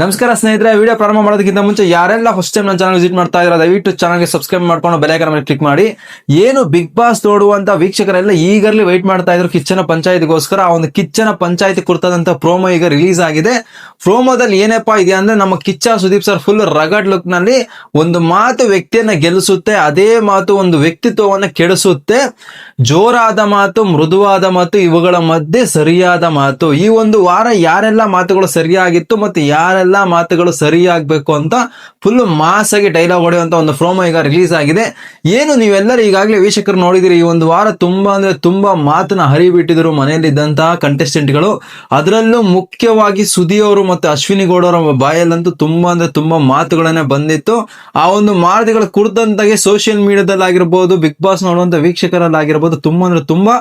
ನಮಸ್ಕಾರ ಸ್ನೇಹಿತರೆ ವಿಡಿಯೋ ಪ್ರಾರಂಭ ಮಾಡೋದಕ್ಕಿಂತ ಮುಂಚೆ ಯಾರೆಲ್ಲ ಫಸ್ಟ್ ಟೈಮ್ ನನ್ನ ಚಾನಲ್ ವಿಸಿಟ್ ಮಾಡ್ತಾ ಇದ್ರೆ ದಯವಿಟ್ಟು ಚಾನಲ್ಗೆ ಸಬ್ಸ್ಕ್ರೈಬ್ ಮಾಡ್ಕೊಂಡು ಬೆಲೈಕನ್ ಮೇಲೆ ಕ್ಲಿಕ್ ಮಾಡಿ. ಏನು ಬಿಗ್ ಬಾಸ್ ನೋಡುವಂತ ವೀಕ್ಷಕರೆಲ್ಲ ಈಗರ್ಲಿ ವೈಟ್ ಮಾಡ್ತಾ ಇದ್ರು ಕಿಚ್ಚನ ಪಂಚಾಯತ್ಗೋಸ್ಕರ. ಆ ಒಂದು ಕಿಚ್ಚನ ಪಂಚಾಯತಿ ಕುರ್ತದಂತ ಪ್ರೋಮೋ ಈಗ ರಿಲೀಸ್ ಆಗಿದೆ. ಪ್ರೋಮೋದಲ್ಲಿ ಏನಪ್ಪಾ ಇದೆ ಅಂದ್ರೆ ನಮ್ಮ Kichcha Sudeep sir full rugged ಲುಕ್ನಲ್ಲಿ ಒಂದು ಮಾತು ವ್ಯಕ್ತಿಯನ್ನ ಗೆಲ್ಲಿಸುತ್ತೆ ಅದೇ ಮಾತು ಒಂದು ವ್ಯಕ್ತಿತ್ವವನ್ನ ಕೆಡಿಸುತ್ತೆ. ಜೋರಾದ ಮಾತು, ಮೃದುವಾದ ಮಾತು, ಇವುಗಳ ಮಧ್ಯೆ ಸರಿಯಾದ ಮಾತು. ಈ ಒಂದು ವಾರ ಯಾರೆಲ್ಲ ಮಾತುಗಳು ಸರಿಯಾಗಿತ್ತು ಮತ್ತೆ ಯಾರೆಲ್ಲ ಮಾತುಗಳು ಸರಿಯಾಗಬೇಕು ಅಂತ ಫುಲ್ ಮಾಸಾಗಿ ಡೈಲಾಗ್ ಹೊಡೆಯುವಂತ ಒಂದು ಪ್ರೋಮೋ ಈಗ ರಿಲೀಸ್ ಆಗಿದೆ. ಏನು ನೀವೆಲ್ಲರೂ ಈಗಾಗಲೇ ವೀಕ್ಷಕರು ನೋಡಿದಿರಿ, ಈ ಒಂದು ವಾರ ತುಂಬಾ ಅಂದ್ರೆ ತುಂಬಾ ಮಾತನ್ನ ಹರಿಬಿಟ್ಟಿದ್ರು ಮನೆಯಲ್ಲಿದ್ದಂತಹ ಕಂಟೆಸ್ಟೆಂಟ್ಗಳು ಅದರಲ್ಲೂ ಮುಖ್ಯವಾಗಿ ಸುದಿ ಅವರು ಮತ್ತು ಅಶ್ವಿನಿ ಗೌಡ ಅವರ ಬಾಯಲ್ಲಂತೂ ತುಂಬಾ ಅಂದ್ರೆ ತುಂಬಾ ಮಾತುಗಳನ್ನೇ ಬಂದಿತ್ತು. ಆ ಒಂದು ಮಾತುಗಳ ಕುರಿತಂತಾಗೆ ಸೋಷಿಯಲ್ ಮೀಡಿಯಾದಲ್ಲಿ ಆಗಿರ್ಬೋದು ಬಿಗ್ ಬಾಸ್ ನೋಡುವಂತ ವೀಕ್ಷಕರಲ್ಲಾಗಿರ್ಬೋದು ತುಂಬಾ ಅಂದ್ರೆ ತುಂಬಾ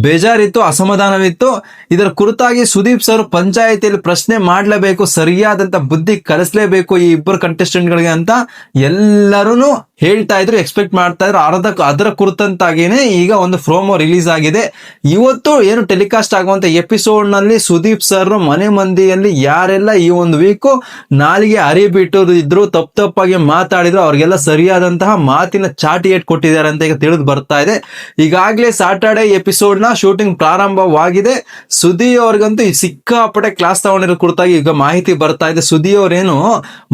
ಬೇಜಾರಿತ್ತು, ಅಸಮಾಧಾನವಿತ್ತು. ಇದರ ಕುರಿತಾಗಿ ಸುದೀಪ್ ಸರ್ ಪಂಚಾಯತಿಯಲ್ಲಿ ಪ್ರಶ್ನೆ ಮಾಡಲೇಬೇಕು, ಸರಿಯಾದಂತ ಬುದ್ಧಿ ಕಲಿಸಲೇಬೇಕು ಈ ಇಬ್ಬರು ಕಂಟೆಸ್ಟೆಂಟ್ಗಳಿಗೆ ಗಳಿಗೆ ಅಂತ ಎಲ್ಲರೂ ಹೇಳ್ತಾ ಇದ್ರು ಎಕ್ಸ್ಪೆಕ್ಟ್ ಮಾಡ್ತಾ ಇದ್ರು. ಅರ್ಧ ಅದರ ಕುರಿತಂತಾಗೇನೆ ಈಗ ಒಂದು ಪ್ರೋಮೋ ರಿಲೀಸ್ ಆಗಿದೆ. ಇವತ್ತು ಏನು ಟೆಲಿಕಾಸ್ಟ್ ಆಗುವಂತ ಎಪಿಸೋಡ್ನಲ್ಲಿ ಸುದೀಪ್ ಸರ್ ಮನೆ ಮಂದಿಯಲ್ಲಿ ಯಾರೆಲ್ಲ ಈ ಒಂದು ವೀಕು ನಾಲಿಗೆ ಅರಿಬಿಟ್ಟು ಇದ್ರು ತಪ್ಪು ತಪ್ಪಾಗಿ ಮಾತಾಡಿದ್ರು, ಅವ್ರಿಗೆಲ್ಲ ಸರಿಯಾದಂತಹ ಮಾತಿನ ಚಾಟಿ ಏಟ್ ಕೊಟ್ಟಿದ್ದಾರೆ ಅಂತ ಈಗ ತಿಳಿದು ಬರ್ತಾ ಇದೆ. ಈಗಾಗಲೇ ಸಾಟರ್ಡೆ ಎಪಿಸೋಡ್ನ ಶೂಟಿಂಗ್ ಪ್ರಾರಂಭವಾಗಿದೆ. ಸುದಿ ಅವ್ರಿಗಂತೂ ಈ ಸಿಕ್ಕಾಪಟ್ಟೆ ಕ್ಲಾಸ್ ತಗೊಂಡಿರೋ ಕುರಿತಾಗಿ ಈಗ ಮಾಹಿತಿ ಬರ್ತಾ ಇದೆ. ಸುದಿ ಅವ್ರೇನು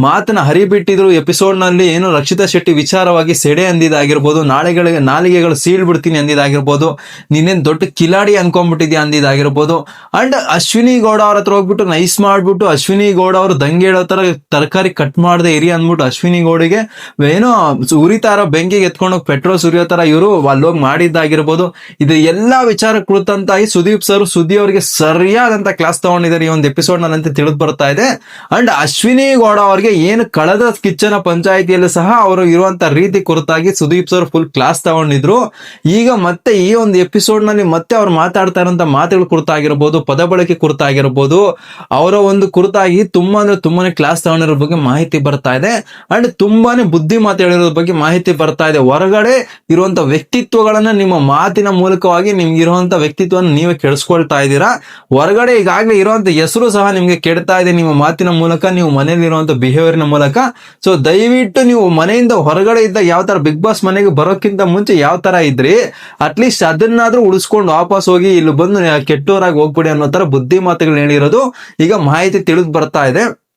ಮಾತನ್ನ ಹರಿಬಿಟ್ಟಿದ್ರು ಎಪಿಸೋಡ್ನಲ್ಲಿ ಏನು ರಕ್ಷಿತಾ ಶೆಟ್ಟಿ ವಿಚಾರವಾಗಿ ಸೆಡೆ ಅಂದಿದ್ದಾಗಿರ್ಬೋದು, ನಾಳೆಗಳಿಗೆ ನಾಲಿಗೆಗಳು ಸೀಳ್ ಬಿಡ್ತೀನಿ ಅಂದಿದ್ದಾಗಿರ್ಬೋದು, ನೀನೇನು ದೊಡ್ಡ ಕಿಲಾಡಿ ಅನ್ಕೊಂಡ್ಬಿಟ್ಟಿದ್ಯಾ ಅಂದಿದ್ದಾಗಿರ್ಬೋದು, ಅಂಡ್ ಅಶ್ವಿನಿ ಗೌಡ ಅವ್ರ ಹತ್ರ ಹೋಗ್ಬಿಟ್ಟು ನೈಸ್ ಮಾಡಿಬಿಟ್ಟು ಅಶ್ವಿನಿ ಗೌಡ ಅವರು ದಂಗೆ ಹೇಳೋ ತರ ತರಕಾರಿ ಕಟ್ ಮಾಡದೆ ಇರಿ ಅಂದ್ಬಿಟ್ಟು ಅಶ್ವಿನಿ ಗೌಡಿಗೆ ಏನೋ ಉರಿತಾರ ಬೆಂಕಿಗೆ ಎತ್ಕೊಂಡು ಪೆಟ್ರೋಲ್ ಸುರಿಯೋ ತರ ಇವರು ಅಲ್ಲೋಗಿ ಮಾಡಿದ್ದಾಗಿರ್ಬೋದು. ಇದು ಎಲ್ಲಾ ವಿಚಾರ ಕುರಿತಂತಾಗಿ ಸುದೀಪ್ ಸರ್, ಸುದ್ದಿ ಅವರಿಗೆ ಸರಿಯಾದಂತ ಕ್ಲಾಸ್ ತಗೊಂಡಿದ್ದಾರೆ ಈ ಒಂದು ಎಪಿಸೋಡ್ನಲ್ಲಿ ತಿಳಿದು ಬರ್ತಾ ಇದೆ. ಅಂಡ್ ಅಶ್ವಿನಿ ಗೌಡ ಅವರಿಗೆ ಏನು ಕಳೆದ ಕಿಚ್ಚನ ಪಂಚಾಯಿತಿಯಲ್ಲೂ ಸಹ ಅವರು ಇರುವಂತ ರೀತಿ ಕುರಿತಾಗಿ ಸುದೀಪ್ ಸರ್ ಫುಲ್ ಕ್ಲಾಸ್ ತಗೊಂಡಿದ್ರು. ಈಗ ಮತ್ತೆ ಈ ಒಂದು ಎಪಿಸೋಡ್ನಲ್ಲಿ ಮತ್ತೆ ಅವ್ರು ಮಾತಾಡ್ತಾ ಇರೋ ಮಾತುಗಳ ಕುರಿತಾಗಿರ್ಬೋದು, ಪದ ಬಳಕೆ ಕುರಿತಾಗಿರ್ಬೋದು, ಅವರ ಒಂದು ಕುರಿತಾಗಿ ತುಂಬಾ ಅಂದ್ರೆ ತುಂಬಾನೇ ಕ್ಲಾಸ್ ತಗೊಂಡಿರೋ ಬಗ್ಗೆ ಮಾಹಿತಿ ಬರ್ತಾ ಇದೆ. ಅಂಡ್ ತುಂಬಾನೇ ಬುದ್ಧಿ ಮಾತು ಹೇಳಿರೋ ಬಗ್ಗೆ ಮಾಹಿತಿ ಬರ್ತಾ ಇದೆ. ಹೊರಗಡೆ ಇರುವಂತ ವ್ಯಕ್ತಿತ್ವಗಳನ್ನ ನಿಮ್ಮ ಮಾತಿನ ಮೂಲಕವಾಗಿ ನಿಮ್ಗೆ ಇರುವಂತ ವ್ಯಕ್ತಿತ್ವವನ್ನು ನೀವೇ ಕೆಡಿಸ್ಕೊಳ್ತಾ ಇದ್ದೀರಾ? ಹೊರಗಡೆ ಈಗಾಗಲೇ ಇರುವಂತ ಹೆಸರು ಸಹ ನಿಮ್ಗೆ ಕೆಡ್ತಾ ಇದೆ ನಿಮ್ಮ ಮಾತಿನ ಮೂಲಕ, ನೀವು ಮನೆಯಲ್ಲಿ ಇರುವಂತ ಬಿಹೇವಿಯರ್ನ ಮೂಲಕ. ಸೊ ದಯವಿಟ್ಟು ನೀವು ಮನೆಯಿಂದ ಹೊರಗಡೆ ಇದ್ದ ಯಾವ ತರ ಬಿಗ್ ಬಾಸ್ ಮನೆಗೆ ಬರೋಕ್ಕಿಂತ ಮುಂಚೆ ಯಾವ ತರ ಇದ್ರಿ ಅಟ್ಲೀಸ್ಟ್ ಅದನ್ನಾದ್ರೂ ಉಳಿಸ್ಕೊಂಡು ವಾಪಸ್ ಹೋಗಿ ಇಲ್ಲಿ ಬಂದು ಕೆಟ್ಟೋರಾಗಿ ಹೋಗ್ಬಿಡಿ ಅನ್ನೋ ತರ ಬುದ್ಧಿ ಮಾತುಗಳು ಹೇಳಿರೋದು. ಈಗ ಮಾಹಿತಿ ತಿಳಿದು ಬರ್ತಾ ಇದೆ.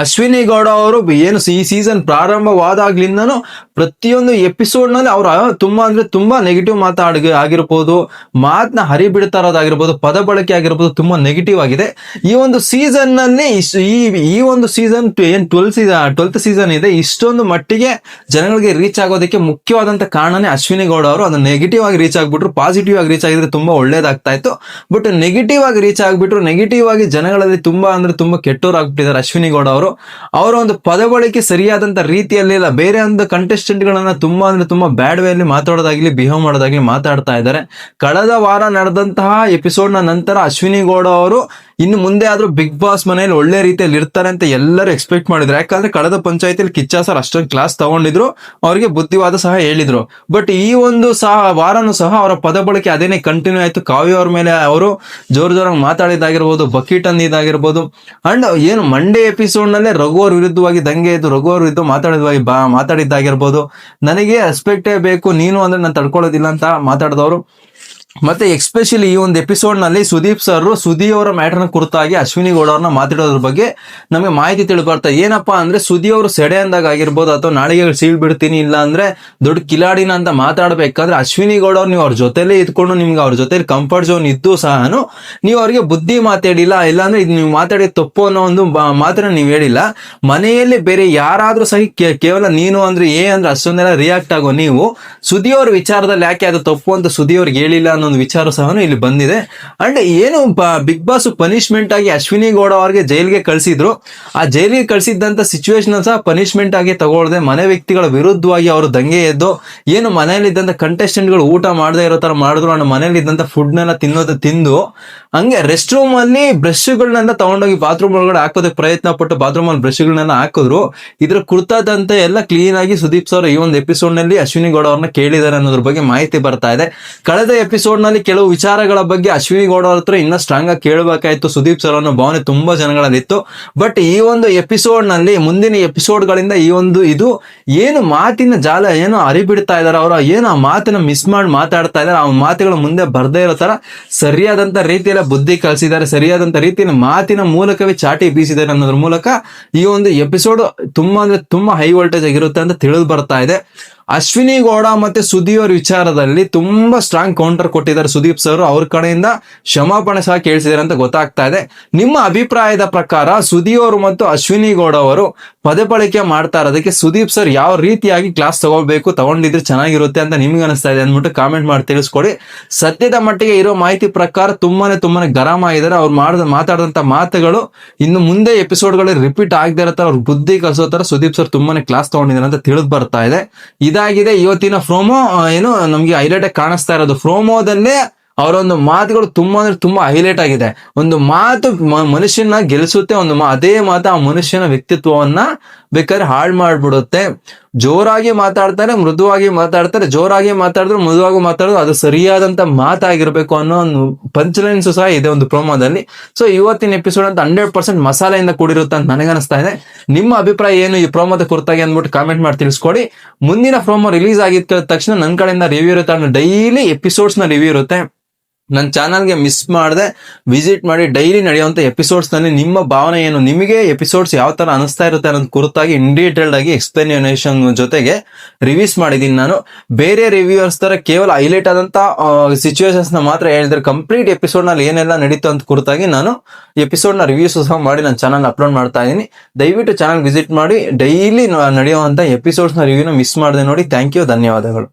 ಅಶ್ವಿನಿ ಗೌಡ ಅವರು ಏನು ಈ ಸೀಸನ್ ಪ್ರಾರಂಭವಾದಾಗ್ಲಿಂದನು ಪ್ರತಿಯೊಂದು ಎಪಿಸೋಡ್ನಲ್ಲಿ ಅವ್ರು ತುಂಬಾ ಅಂದ್ರೆ ತುಂಬಾ ನೆಗೆಟಿವ್ ಮಾತಾಡ್, ಆಗಿರ್ಬೋದು ಮಾತನ್ನ ಹರಿಬಿಡ್ತಾ ಇರೋದಾಗಿರ್ಬೋದು, ಪದ ಬಳಕೆ ಆಗಿರ್ಬೋದು, ತುಂಬಾ ನೆಗೆಟಿವ್ ಆಗಿದೆ. ಈ ಒಂದು ಸೀಸನ್ನಲ್ಲಿ ಈ ಈ ಒಂದು ಸೀಸನ್ ಏನ್ ಟ್ವೆಲ್ ಸೀಸನ್ ಟ್ವೆಲ್ತ್ ಸೀಸನ್ ಇದೆ, ಇಷ್ಟೊಂದು ಮಟ್ಟಿಗೆ ಜನಗಳಿಗೆ ರೀಚ್ ಆಗೋದಕ್ಕೆ ಮುಖ್ಯವಾದಂತ ಕಾರಣನೇ ಅಶ್ವಿನಿ ಗೌಡ ಅವರು. ಅದನ್ನ ನೆಗೆಟಿವ್ ಆಗಿ ರೀಚ್ ಆಗ್ಬಿಟ್ರು ಪಾಸಿಟಿವ್ ಆಗಿ ರೀಚ್ ಆಗಿದ್ರೆ ತುಂಬಾ ಒಳ್ಳೇದಾಗ್ತಾ ಇತ್ತು. ಬಟ್ ನೆಗೆಟಿವ್ ಆಗಿ ರೀಚ್ ಆಗ್ಬಿಟ್ರು ನೆಗೆಟಿವ್ ಆಗಿ ಜನಗಳಲ್ಲಿ ತುಂಬಾ ಅಂದ್ರೆ ತುಂಬಾ ಕೆಟ್ಟವರು ಆಗ್ಬಿಟ್ಟಿದ್ದಾರೆ ಅಶ್ವಿನಿ ಗೌಡ ಅವರು. ಅವರ ಒಂದು ಪದ ಬಳಕೆ ಸರಿಯಾದಂತ ರೀತಿಯಲ್ಲಿಲ್ಲ. ಬೇರೆ ಒಂದು contestant ಗಳನ್ನ ತುಂಬಾ ಅಂದ್ರೆ ತುಂಬಾ ಬ್ಯಾಡ್ ಅಲ್ಲಿ ಮಾತಾಡೋದಾಗ್ಲಿ ಬಿಹೇವ್ ಮಾಡೋದಾಗ್ಲಿ ಮಾತಾಡ್ತಾ ಇದ್ದಾರೆ. ಕಳೆದ ವಾರ ನಡೆದಂತಹ ಎಪಿಸೋಡ್ ನಂತರ ಅಶ್ವಿನಿ ಗೌಡ ಅವರು ಇನ್ನು ಮುಂದೆ ಆದ್ರೂ ಬಿಗ್ ಬಾಸ್ ಮನೆಯಲ್ಲಿ ಒಳ್ಳೆ ರೀತಿಯಲ್ಲಿ ಇರ್ತಾರೆ ಅಂತ ಎಲ್ಲರೂ ಎಕ್ಸ್ಪೆಕ್ಟ್ ಮಾಡಿದ್ರು. ಯಾಕಂದ್ರೆ ಕಳೆದ ಪಂಚಾಯತಿಲಿ ಕಿಚ್ಚ ಸರ್ ಅಷ್ಟೊಂದು ಕ್ಲಾಸ್ ತಗೊಂಡಿದ್ರು, ಅವರಿಗೆ ಬುದ್ಧಿವಾದ ಸಹ ಹೇಳಿದ್ರು. ಬಟ್ ಈ ಒಂದು ಸಹ, ವಾರನೂ ಸಹ ಅವರ ಪದ ಬಳಕೆ ಅದೇನೆ ಕಂಟಿನ್ಯೂ ಆಯ್ತು. ಕಾವ್ಯ ಅವ್ರ ಮೇಲೆ ಅವರು ಜೋರ್ ಜೋರಾಗಿ ಮಾತಾಡಿದಾಗಿರ್ಬೋದು ಬಕೀಟ್ ಅಂದಿದ್ದಾಗಿರ್ಬೋದು. ಅಂಡ್ ಏನು ಮಂಡೇ ಎಪಿಸೋಡ್ ನಲ್ಲೇ ರಘು ಅವ್ರ ವಿರುದ್ಧವಾಗಿ ದಂಗೆ ಇದ್ದು ರಘು ಅವ್ರ ವಿರುದ್ಧ ಮಾತಾಡಿದ್ವಾಗಿ ಬಾ, ಮಾತಾಡಿದ್ದಾಗಿರ್ಬೋದು. ನನಗೆ ರೆಸ್ಪೆಕ್ಟೇ ಬೇಕು, ನೀನು ಅಂದ್ರೆ ನಾನು ತಡ್ಕೊಳ್ಳೋದಿಲ್ಲ ಅಂತ ಮಾತಾಡಿದವರು. ಮತ್ತೆ ಎಕ್ಸ್ಪೆಷಲಿ ಈ ಒಂದು ಎಪಿಸೋಡ್ನಲ್ಲಿ ಸುದೀಪ್ ಸರ್ ಸುದಿ ಅವರ ಮ್ಯಾಟರ್ನ ಕುರಿತಾಗಿ ಅಶ್ವಿನಿ ಗೌಡವ್ರನ್ನ ಮಾತಾಡೋದ್ರ ಬಗ್ಗೆ ನಮಗೆ ಮಾಹಿತಿ ತಿಳ್ಕೊಳ್ತಾ ಬರ್ತಾ ಏನಪ್ಪಾ ಅಂದ್ರೆ ಸುದಿ ಅವರು ಸೆಡೆ ಅಂದಾಗ ಆಗಿರ್ಬೋದು ಅಥವಾ ನಾಳೆಗೆ ಸೀಳ್ ಬಿಡ್ತೀನಿ ಇಲ್ಲ ಅಂದ್ರೆ ದೊಡ್ಡ ಕಿಲಾಡಿನ ಅಂತ ಮಾತಾಡ್ಬೇಕಾದ್ರೆ ಅಶ್ವಿನಿ ಗೌಡವ್ರು ನೀವು ಅವ್ರ ಜೊತೆಲೇ ಇದ್ಕೊಂಡು ನಿಮ್ಗೆ ಅವ್ರ ಜೊತೆ ಕಂಫರ್ಟ್ ಝೋನ್ ಇದ್ದು ಸಹ ನೀವು ಅವ್ರಿಗೆ ಬುದ್ಧಿ ಮಾತಾಡಿಲ್ಲ ಇಲ್ಲಾಂದ್ರೆ ಇದು ನೀವು ಮಾತಾಡಿದ ತಪ್ಪು ಅನ್ನೋ ಒಂದು ಮಾತ್ರ ನೀವು ಹೇಳಿಲ್ಲ. ಮನೆಯಲ್ಲಿ ಬೇರೆ ಯಾರಾದ್ರೂ ಸಹ ಕೇವಲ ನೀನು ಅಂದ್ರೆ ಏ ಅಂದ್ರೆ ಅಷ್ಟೊಂದೆಲ್ಲ ರಿಯಾಕ್ಟ್ ಆಗೋ ನೀವು ಸುದಿ ಅವ್ರ ವಿಚಾರದಲ್ಲಿ ಯಾಕೆ ಅದು ತಪ್ಪು ಅಂತ ಸುದಿ ಅವ್ರಿಗೆ ಹೇಳಿಲ್ಲ ಅನ್ನೋ ಒಂದು ವಿಚಾರ ಸಹ ಇಲ್ಲಿ ಬಂದಿದೆ. ಅಂಡ್ ಏನು ಬಿಗ್ ಬಾಸ್ ಪನಿಷ್ಮೆಂಟ್ ಆಗಿ ಅಶ್ವಿನಿ ಗೌಡ ಅವ್ರಿಗೆ ಜೈಲಿಗೆ ಕಳಿಸಿದ್ರು. ಆ ಜೈಲಿಗೆ ಕಳಿಸಿದ್ದಂತ ಸಿಚುವೇಶನ್ ಸಹ ಪನಿಷ್ಮೆಂಟ್ ಆಗಿ ತಗೊಳ್ದೆ ಮನೆ ವ್ಯಕ್ತಿಗಳ ವಿರುದ್ಧವಾಗಿ ಅವರು ದಂಗೆ ಎದ್ದು ಏನು ಮನೆಯಲ್ಲಿದ್ದಂತ ಕಂಟೆಸ್ಟೆಂಟ್ಗಳು ಊಟ ಮಾಡದೇ ಇರೋ ತರ ಮಾಡಿದ್ರು. ಅಂಡ್ ಮನೆಯಲ್ಲಿದ್ದಂತ ಫುಡ್ ನೆಲ್ಲ ತಿನ್ನೋದು ತಿಂದು ಹಂಗೆ ರೆಸ್ಟ್ ರೂಮ್ ಅಲ್ಲಿ ಬ್ರಷ್ಗಳನ್ನೆಲ್ಲ ತಗೊಂಡೋಗಿ ಬಾತ್ರೂಮ್ ಒಳಗಡೆ ಹಾಕೋದಕ್ಕೆ ಪ್ರಯತ್ನ ಪಟ್ಟು ಬಾತ್ರೂಮ್ ಅಲ್ಲಿ ಬ್ರಷ್ಗಳನ್ನೆಲ್ಲ ಹಾಕಿದ್ರು. ಇದ್ರ ಕುರಿತಾದಂತೆ ಎಲ್ಲ ಕ್ಲೀನ್ ಆಗಿ ಸುದೀಪ್ ಸರ್ ಈ ಒಂದು ಎಪಿಸೋಡ್ನಲ್ಲಿ ಅಶ್ವಿನಿ ಗೌಡ ಅವ್ರನ್ನ ಕೇಳಿದ್ದಾರೆ ಅನ್ನೋದ್ರ ಬಗ್ಗೆ ಮಾಹಿತಿ ಬರ್ತಾ ಇದೆ. ಕಳೆದ ಎಪಿಸೋಡ್ ಎಪಿಸೋಡ್ನಲ್ಲಿ ಕೆಲವು ವಿಚಾರಗಳ ಬಗ್ಗೆ ಅಶ್ವಿನಿ ಗೌಡ ಹತ್ರ ಇನ್ನ ಸ್ಟ್ರಾಂಗ್ ಆಗಿ ಕೇಳಬೇಕಾಯ್ತು. ಸುದೀಪ್ ಸರ್ ಅನ್ನೋ ಭಾವನೆ ತುಂಬಾ ಜನಗಳಲ್ಲಿತ್ತು. ಬಟ್ ಈ ಒಂದು ಎಪಿಸೋಡ್ನಲ್ಲಿ ಮುಂದಿನ ಎಪಿಸೋಡ್ ಗಳಿಂದ ಈ ಒಂದು ಇದು ಏನು ಮಾತಿನ ಜಾಲ, ಏನು ಅರಿಬಿಡ್ತಾ ಇದಾರೆ ಅವರು, ಏನು ಆ ಮಾತನ್ನ ಮಿಸ್ ಮಾಡಿ ಮಾತಾಡ್ತಾ ಇದಾರೆ, ಆ ಮಾತುಗಳು ಮುಂದೆ ಬರ್ದೇ ಇರೋ ತರ ಸರಿಯಾದಂತ ರೀತಿಯಲ್ಲಿ ಬುದ್ಧಿ ಕಲಿಸಿದ್ದಾರೆ, ಸರಿಯಾದಂತ ರೀತಿಯಲ್ಲಿ ಮಾತಿನ ಮೂಲಕವೇ ಚಾಟಿ ಬೀಸಿದ್ದಾರೆ ಅನ್ನೋದ್ರ ಮೂಲಕ ಈ ಒಂದು ಎಪಿಸೋಡ್ ತುಂಬಾ ಅಂದ್ರೆ ತುಂಬಾ ಹೈ ವೋಲ್ಟೇಜ್ ಆಗಿರುತ್ತೆ ಅಂತ ತಿಳಿದು ಬರ್ತಾ ಇದೆ. ಅಶ್ವಿನಿ ಗೌಡ ಮತ್ತೆ ಸುದೀಪ್ ಅವ್ರ ವಿಚಾರದಲ್ಲಿ ತುಂಬಾ ಸ್ಟ್ರಾಂಗ್ ಕೌಂಟರ್ ಕೊಟ್ಟಿದ್ದಾರೆ ಸುದೀಪ್ ಸರ್. ಅವ್ರ ಕಡೆಯಿಂದ ಕ್ಷಮಾಪಣೆ ಸಹ ಕೇಳಿಸಿದ್ದಾರೆ ಅಂತ ಗೊತ್ತಾಗ್ತಾ ಇದೆ. ನಿಮ್ಮ ಅಭಿಪ್ರಾಯದ ಪ್ರಕಾರ ಸುದೀಪ್ ಅವರು ಮತ್ತು ಅಶ್ವಿನಿ ಗೌಡ ಅವರು ಪದೇ ಬಳಕೆ ಮಾಡ್ತಾ ಇರೋದಕ್ಕೆ ಸುದೀಪ್ ಸರ್ ಯಾವ ರೀತಿಯಾಗಿ ಕ್ಲಾಸ್ ತಗೊಳ್ಬೇಕು, ತಗೊಂಡಿದ್ರೆ ಚೆನ್ನಾಗಿರುತ್ತೆ ಅಂತ ನಿಮ್ಗೆ ಅನಿಸ್ತಾ ಇದೆ ಅಂದ್ಬಿಟ್ಟು ಕಾಮೆಂಟ್ ಮಾಡಿ ತಿಳಿಸ್ಕೊಡಿ. ಸದ್ಯದ ಮಟ್ಟಿಗೆ ಇರೋ ಮಾಹಿತಿ ಪ್ರಕಾರ ತುಂಬಾನೇ ತುಂಬಾನೇ ಗರಂ ಆಗಿದ್ದಾರೆ. ಅವ್ರು ಮಾಡಿದ ಮಾತಾಡಿದಂತ ಮಾತುಗಳು ಇನ್ನು ಮುಂದೆ ಎಪಿಸೋಡ್ಗಳಲ್ಲಿ ರಿಪೀಟ್ ಆಗದೆ ಇರೋ ತರ ಅವ್ರ ಬುದ್ಧಿ ಕಲಿಸೋ ತರ ಸುದೀಪ್ ಸರ್ ತುಂಬಾನೇ ಕ್ಲಾಸ್ ತಗೊಂಡಿದ್ದಾರೆ ಅಂತ ತಿಳಿದು ಬರ್ತಾ ಇದೆ ಇದಾಗಿದೆ. ಇವತ್ತಿನ ಫ್ರೋಮೋ ಏನು, ನಮ್ಗೆ ಹೈಲೈಟ್ ಆಗಿ ಕಾಣಿಸ್ತಾ ಇರೋದು ಫ್ರೋಮೋದಲ್ಲೇ ಅವರೊಂದು ಮಾತುಗಳು ತುಂಬಾ ಅಂದ್ರೆ ತುಂಬಾ ಹೈಲೈಟ್ ಆಗಿದೆ. ಒಂದು ಮಾತು ಮನುಷ್ಯನ ಗೆಲ್ಲಿಸುತ್ತೆ ಒಂದು ಅದೇ ಮಾತು ಆ ಮನುಷ್ಯನ ವ್ಯಕ್ತಿತ್ವವನ್ನ ಬೇಕಾದ್ರೆ ಹಾಳು ಮಾಡ್ಬಿಡುತ್ತೆ. ಜೋರಾಗಿ ಮಾತಾಡ್ತಾರೆ, ಮೃದುವಾಗಿ ಮಾತಾಡ್ತಾರೆ, ಜೋರಾಗಿ ಮಾತಾಡಿದ್ರು, ಮೃದುವಾಗಿ ಮಾತಾಡಿದ್ರು, ಅದು ಸರಿಯಾದಂತ ಮಾತಾಗಿರ್ಬೇಕು ಅನ್ನೋ ಒಂದು ಪಂಚಲೈನ್ಸ್ ಸಹ ಇದೆ ಒಂದು ಪ್ರೋಮೋದಲ್ಲಿ. ಸೊ ಇವತ್ತಿನ ಎಪಿಸೋಡ್ ಅಂತ ಹಂಡ್ರೆಡ್ ಪರ್ಸೆಂಟ್ ಮಸಾಲೆಯಿಂದ ಕೂಡಿರುತ್ತೆ ಅಂತ ನನಗನ್ನಿಸ್ತಾ ಇದೆ. ನಿಮ್ಮ ಅಭಿಪ್ರಾಯ ಏನು ಈ ಪ್ರೋಮೋದ ಕುರಿತಾಗಿ ಅಂದ್ಬಿಟ್ಟು ಕಾಮೆಂಟ್ ಮಾಡಿ ತಿಳಿಸ್ಕೊಡಿ. ಮುಂದಿನ ಪ್ರೋಮೋ ರಿಲೀಸ್ ಆಗಿದ್ದ ತಕ್ಷಣ ನನ್ನ ಕಡೆಯಿಂದ ರಿವ್ಯೂ ಇರುತ್ತೆ ಡೈಲಿ ಎಪಿಸೋಡ್ಸ್ನ ರಿವ್ಯೂ ಇರುತ್ತೆ. ನನ್ನ ಚಾನಲ್ಗೆ ಮಿಸ್ ಮಾಡದೆ, ವಿಸಿಟ್ ಮಾಡಿ, ಡೈಲಿ ನಡೆಯುವಂಥ ಎಪಿಸೋಡ್ಸ್ನಲ್ಲಿ ನಿಮ್ಮ ಭಾವನೆ ಏನು, ನಿಮಗೆ ಎಪಿಸೋಡ್ಸ್ ಯಾವ ಥರ ಅನಿಸ್ತಾ ಇರುತ್ತೆ ಅನ್ನೋದು ಕುರಿತಾಗಿ ಇನ್ ಡೀಟೇಲ್ಡ್ ಆಗಿ ಎಕ್ಸ್ಪ್ಲನೇಷನ್ ಜೊತೆಗೆ ರಿವ್ಯೂಸ್ ಮಾಡಿದ್ದೀನಿ ನಾನು. ಬೇರೆ ರಿವ್ಯೂವರ್ಸ್ ಥರ ಕೇವಲ ಹೈಲೈಟ್ ಆದಂಥ ಸಿಚುವೇಶನ್ಸ್ನ ಮಾತ್ರ ಹೇಳಿದ್ರೆ ಕಂಪ್ಲೀಟ್ ಎಪಿಸೋಡ್ನಲ್ಲಿ ಏನೆಲ್ಲ ನಡೀತು ಅಂತ ಕುರಿತಾಗಿ ನಾನು ಎಪಿಸೋಡ್ನ ರಿವ್ಯೂಸ್ ಸಹ ಮಾಡಿ ನನ್ನ ಚಾನಲ್ ಅಪ್ಲೋಡ್ ಮಾಡ್ತಾ ಇದ್ದೀನಿ. ದಯವಿಟ್ಟು ಚಾನಲ್ ವಿಸಿಟ್ ಮಾಡಿ, ಡೈಲಿ ನಡೆಯುವಂಥ ಎಪಿಸೋಡ್ಸ್ನ ರಿವ್ಯೂನ ಮಿಸ್ ಮಾಡಿದೆ ನೋಡಿ. ಥ್ಯಾಂಕ್ ಯು ಧನ್ಯವಾದಗಳು.